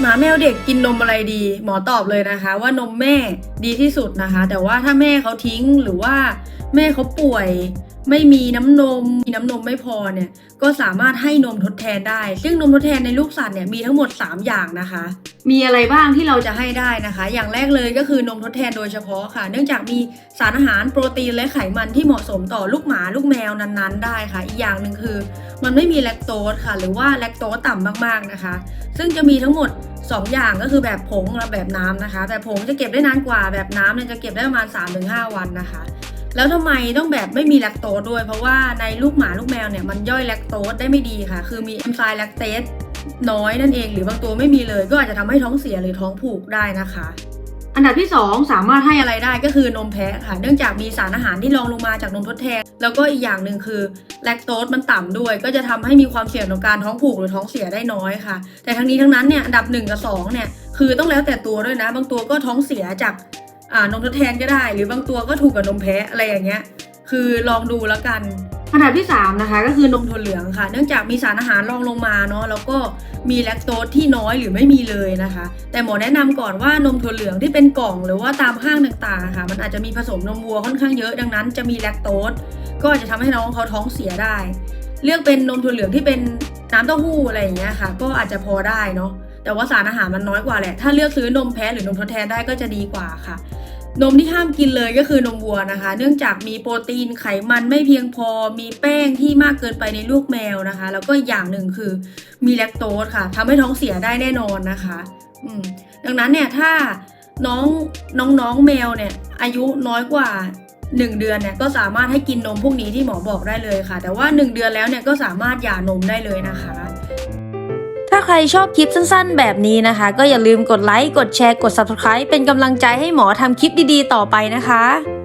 หมาแมวเด็กกินนมอะไรดี หมอตอบเลยนะคะ ว่านมแม่ดีที่สุดนะคะ แต่ว่าถ้าแม่เขาทิ้งหรือว่าแม่เขาป่วย ไม่มีน้ำนม มีน้ำนมไม่พอเนี่ยก็สามารถให้นมทดแทนได้ ซึ่งนมทดแทนในลูกสัตว์เนี่ยมีทั้งหมด 3 อย่างนะคะ มีอะไรบ้างที่เราจะให้ได้นะคะ อย่างแรกเลยก็คือนมทดแทนโดยเฉพาะค่ะ เนื่องจากมีสารอาหารโปรตีนและไขมันที่เหมาะสมต่อลูกหมาลูกแมวนั้นๆ ได้ค่ะ อีกอย่างหนึ่งคือ มันไม่มีแลคโตสค่ะ หรือว่าแลคโตสต่ำมากๆนะคะ ซึ่งจะมีทั้งหมด 2 อย่างก็คือแบบผงและแบบน้ำนะคะ แบบผงจะเก็บได้นานกว่าแบบน้ำเนี่ยจะเก็บได้ประมาณ 3-5 วันนะคะ แล้วทำไมต้องแบบไม่มีแลคโตสด้วย เพราะว่าในลูกหมาลูกแมวเนี่ยมันย่อยแลคโตสได้ไม่ดีค่ะ คือมีเอนไซม์แลคเตสน้อยนั่นเองหรือบางตัวไม่มีเลย ก็อาจจะทำให้ท้องเสียหรือท้องผูกได้นะคะ อันดับที่ 2 สามารถให้อะไรได้ก็คือนมแพะค่ะ เนื่องจากมีสารอาหารที่รองลงมาจากนมทดแทน แล้วก็อีกอย่างหนึ่งคือแลคโตสมันต่ำด้วย ก็จะทำให้มีความเสี่ยงต่อการท้องผูกหรือท้องเสียได้น้อยค่ะ แต่ทั้งนี้ทั้งนั้นเนี่ยอันดับ1กับ2เนี่ยคือต้องแล้วแต่ตัวด้วยนะ บางตัวก็ท้องเสียจาก นมทดแทนก็ได้ หรือบางตัวก็ถูกกับนมแพะอะไรอย่างเงี้ย คือลองดูแล้วกันอันดับที่ 3 นะคะก็คือนมถั่วเหลืองค่ะ เนื่องจากมีสารอาหารรองลงมาเนาะแล้วก็มีแลคโตสที่น้อยหรือไม่มีเลยนะคะ แต่หมอแนะนำก่อนว่านมถั่วเหลืองที่เป็นกล่องหรือว่าตามห้างต่างๆค่ะ มันอาจจะมีผสมนมวัวค่อนข้างเยอะดังนั้นจะมีแลคโตสก็อาจจะทำให้น้องเขาท้องเสียได้ เลือกเป็นนมถั่วเหลืองที่เป็นน้ำเต้าหู้อะไรอย่างเงี้ยค่ะ ก็อาจจะพอได้เนาะ แต่ว่าสารอาหารมันน้อยกว่าแหละ ถ้าเลือกซื้อนมแพะหรือนมทดแทนได้ก็จะดีกว่าค่ะ นมที่ห้ามกินเลยก็คือนมวัวนะคะ เนื่องจากมีโปรตีนไขมันไม่เพียงพอ มีแป้งที่มากเกินไปในลูกแมวนะคะ แล้วก็อย่างหนึ่งคือมีแลคโตสค่ะทำให้ท้องเสียได้แน่นอนนะคะอืมดังนั้นเนี่ยถ้าน้องน้องน้องแมวเนี่ยอายุน้อยกว่า1เดือนเนี่ยก็สามารถให้กินนมพวกนี้ที่หมอบอกได้เลยค่ะ แต่ว่า1เดือนแล้วเนี่ยก็สามารถหย่านมได้เลยนะคะาใครชอบคลิปสั้นๆ แบบนี้นะคะ ก็อย่าลืมกดไลค์ กดแชร์ กด Subscribe เป็นกำลังใจให้หมอทำคลิปดีๆ ต่อไปนะคะ